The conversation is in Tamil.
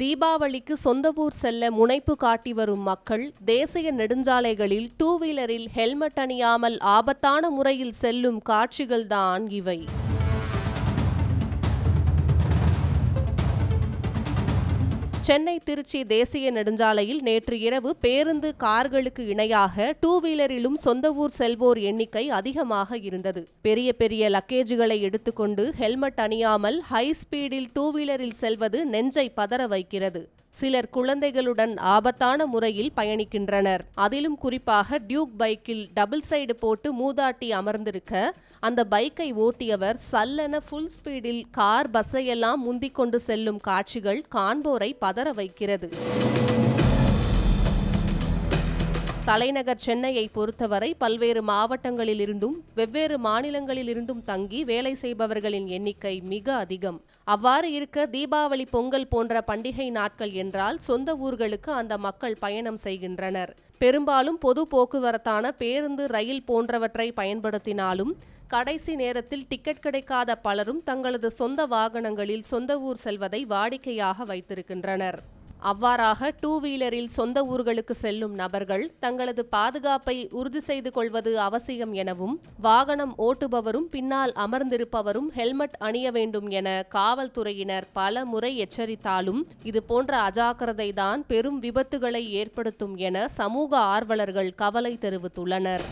தீபாவளிக்கு சொந்த ஊர் செல்ல முனைப்பு காட்டி வரும் மக்கள் தேசிய நெடுஞ்சாலைகளில் டூ வீலரில் ஹெல்மெட் அணியாமல் ஆபத்தான முறையில் செல்லும் காட்சிகள்தான் இவை. சென்னை திருச்சி தேசிய நெடுஞ்சாலையில் நேற்று இரவு பேருந்து கார்களுக்கு இணையாக டூ வீலரிலும் சொந்த ஊர் செல்வோர் எண்ணிக்கை அதிகமாக இருந்தது. பெரிய பெரிய லக்கேஜுகளை எடுத்துக்கொண்டு ஹெல்மெட் அணியாமல் ஹை ஸ்பீடில் டூ வீலரில் செல்வது நெஞ்சை பதற வைக்கிறது. சிலர் குழந்தைகளுடன் ஆபத்தான முறையில் பயணிக்கின்றனர். அதிலும் குறிப்பாக டியூக் பைக்கில் டபுள் சைடு போட்டு மூதாட்டி அமர்ந்திருக்க அந்த பைக்கை ஓட்டியவர் சல்லென ஃபுல் ஸ்பீடில் கார் பஸ்ஸையெல்லாம் முந்திக் கொண்டு செல்லும் காட்சிகள் காண்போரை பதற வைக்கிறது. தலைநகர் சென்னையை பொறுத்தவரை பல்வேறு மாவட்டங்களிலிருந்தும் வெவ்வேறு மாநிலங்களிலிருந்தும் தங்கி வேலை செய்பவர்களின் எண்ணிக்கை மிக அதிகம். அவ்வாறு இருக்க தீபாவளி பொங்கல் போன்ற பண்டிகை நாட்கள் என்றால் சொந்த ஊர்களுக்கு அந்த மக்கள் பயணம் செய்கின்றனர். பெரும்பாலும் பொது போக்குவரத்தான பேருந்து ரயில் போன்றவற்றை பயன்படுத்தினாலும் கடைசி நேரத்தில் டிக்கெட் கிடைக்காத பலரும் தங்களது சொந்த வாகனங்களில் சொந்த ஊர் செல்வதை வாடிக்கையாக வைத்திருக்கின்றனர். அவ்வாறாக டூ வீலரில் சொந்த ஊர்களுக்கு செல்லும் நபர்கள் தங்களது பாதுகாப்பை உறுதி செய்து கொள்வது அவசியம் எனவும் வாகனம் ஓட்டுபவரும் பின்னால் அமர்ந்திருப்பவரும் ஹெல்மெட் அணிய வேண்டும் என காவல்துறையினர் பல முறை எச்சரித்தாலும் இது போன்ற அஜாக்கிரதை தான் பெரும் விபத்துகளை ஏற்படுத்தும் என சமூக ஆர்வலர்கள் கவலை தெரிவித்துள்ளனர்.